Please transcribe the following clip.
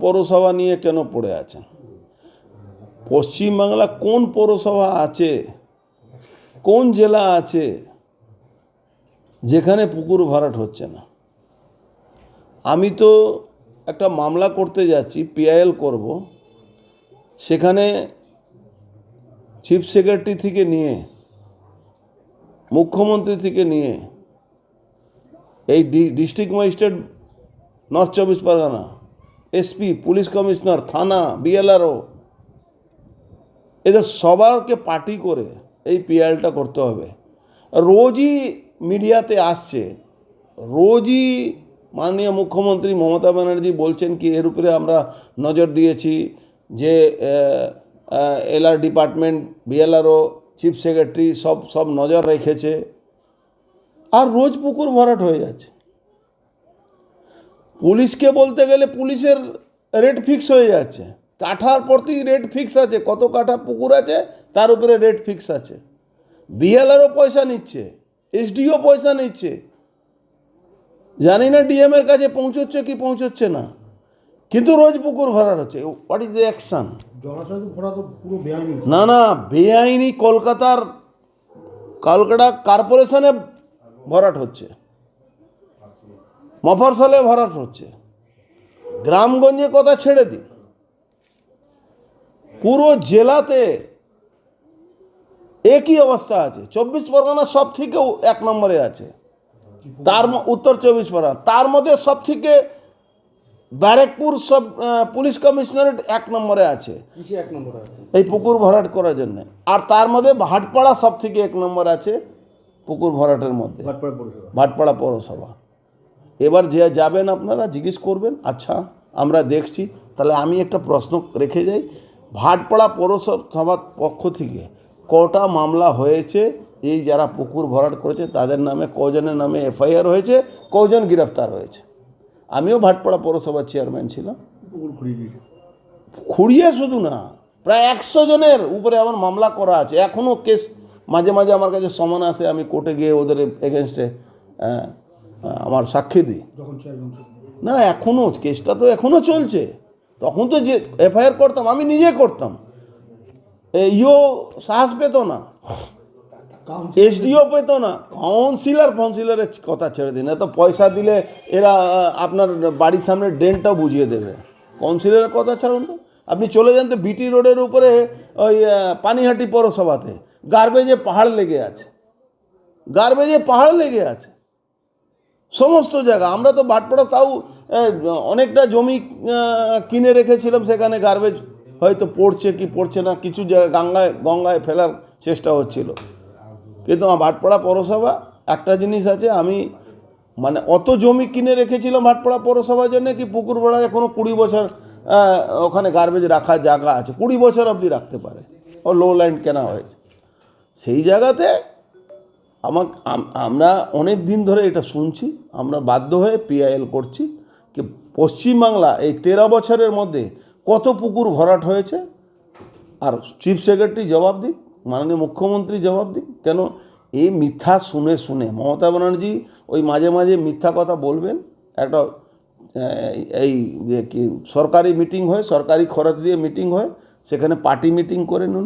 পৌরসভা নিয়ে কেন পড়ে আছেন? পশ্চিমবাংলা কোন পৌরসভা আছে? কোন জেলা আছে? যেখানে পুকুর ভরাট হচ্ছে না? আমি তো একটা মামলা করতে যাচ্ছি, পিআইএল করব। সেখানে চিফ সেক্রেটারি থেকে নিয়ে, মুখ্যমন্ত্রী থেকে নিয়ে, এই ডিস্ট্রিক্ট ম্যাজিস্ট্রেট নর্থ চব্বিশ পরগনা এসপি, পুলিশ কমিশনার, থানা, বিএলআরও, এদের সবারকে পার্টি করে এই পিআইএলটা করতে হবে। রোজই মিডিয়াতে আসছে, রোজই মাননীয় মুখ্যমন্ত্রী মমতা ব্যানার্জি বলছেন কি, এর উপরে আমরা নজর দিয়েছি যে LR department, BLRO, chief secretary সব সব নজর রেখেছে। আর রোজ পুকুর ভরাট হয়ে যাচ্ছে। পুলিশকে বলতে গেলে পুলিশের রেট ফিক্স হয়ে যাচ্ছে। কাঠার প্রতি রেট ফিক্স আছে। কত কাঠা পুকুর আছে তার উপরে রেট ফিক্স আছে। বিএলআরও পয়সা নিচ্ছে এসডিও পয়সা নিচ্ছে। জানি না ডিএম এর কাছে পৌঁছচ্ছে কি পৌঁছচ্ছে না। কিন্তু রোজ পুকুর ভরাট হচ্ছে। হোয়াট ইজ দ্য অ্যাকশন না না বেআইনি কলকাতার কলকাতা কর্পোরেশনে ভরাট হচ্ছে। মফরসলে ভরাট হচ্ছে। গ্রামগঞ্জে কথা ছেড়ে দিন। পুরো জেলাতে একই অবস্থা আছে। চব্বিশ পরগনা সব থেকেও এক নম্বরে আছে। তার উত্তর চব্বিশ পরগনা। তার মধ্যে সব থেকে ব্যারেকপুর সব পুলিশ কমিশনারেট এক নম্বর আছে। এই পুকুর ভরাট করার জন্য। আর তার মধ্যে ভাটপাড়া সব থেকে এক নম্বর আছে পুকুর ভরাটের মধ্যে। ভাটপাড়া পৌরসভা। এবার যে যাবেন আপনারা জিজ্ঞেস করবেন আচ্ছা আমরা দেখছি। তাহলে আমি একটা প্রশ্ন রেখে যাই। ভাটপাড়া পৌরসভার পক্ষ থেকে কটা মামলা হয়েছে? এই যারা পুকুর ভরাট করেছে তাদের নামে কজনের নামে এফআইআর হয়েছে? কজন গ্রেফতার হয়েছে? আমিও ভাটপাড়া পৌরসভার চেয়ারম্যান ছিলাম। খুঁড়িয়ে শুধু না প্রায় একশো জনের উপরে আমার মামলা করা আছে। এখনও কেস মাঝে মাঝে আমার কাছে সমান আসে আমি কোর্টে গিয়ে ওদের এগেনস্টে আমার সাক্ষী দিই। না এখনও কেসটা তো এখনও চলছে। তখন তো যে এফআইআর করতাম আমি নিজে করতাম। ইও সাহস পেত না। এসডিও পেত না। কাউন্সিলর ফাউন্সিলরের কথা ছেড়ে দিন এত পয়সা দিলে এরা আপনার বাড়ির সামনে ড্রেনটাও বুঝিয়ে দেবে। কাউন্সিলরের কথা ছাড়ুন তো। আপনি চলে যান তো বিটি রোডের উপরে ওই পানিহাটি পৌরসভাতে। গার্বেজে পাহাড় লেগে আছে। গার্বেজে পাহাড় লেগে আছে। সমস্ত জায়গা। আমরা তো ভাটপাড়া তাও অনেকটা জমি কিনে রেখেছিলাম, সেখানে গার্বেজ হয়তো পড়ছে কি পড়ছে না, কিছু জায়গায় গঙ্গায় গঙ্গায় ফেলার চেষ্টা হচ্ছিল। কিন্তু আমার ভাটপাড়া পৌরসভা, একটা জিনিস আছে, আমি মানে অত জমি কিনে রেখেছিলাম ভাটপাড়া পৌরসভার জন্য কি পুকুর পাড়ায় কোনো কুড়ি বছর ওখানে গার্বেজ রাখার জায়গা আছে, কুড়ি বছর অবধি রাখতে পারে। ও লো ল্যান্ড কেনা হয়েছে। সেই জায়গাতে আমাক, আম- আমরা অনেক দিন ধরে এটা শুনছি, আমরা বাধ্য হয়ে পিআইএল করছি কি পশ্চিমবাংলা এই তেরো বছরের মধ্যে কত পুকুর ভরাট হয়েছে? আর চিফ সেক্রেটারি জবাব দিক, মাননীয় মুখ্যমন্ত্রী জবাব দিক, কেন এই মিথ্যা শুনে শুনে, মমতা ব্যানার্জি ওই মাঝে মাঝে মিথ্যা কথা বলবেন, একটা এই যে কি সরকারি মিটিং হয়, সরকারি খরচ দিয়ে মিটিং হয়, সেখানে পার্টি মিটিং করে নিন।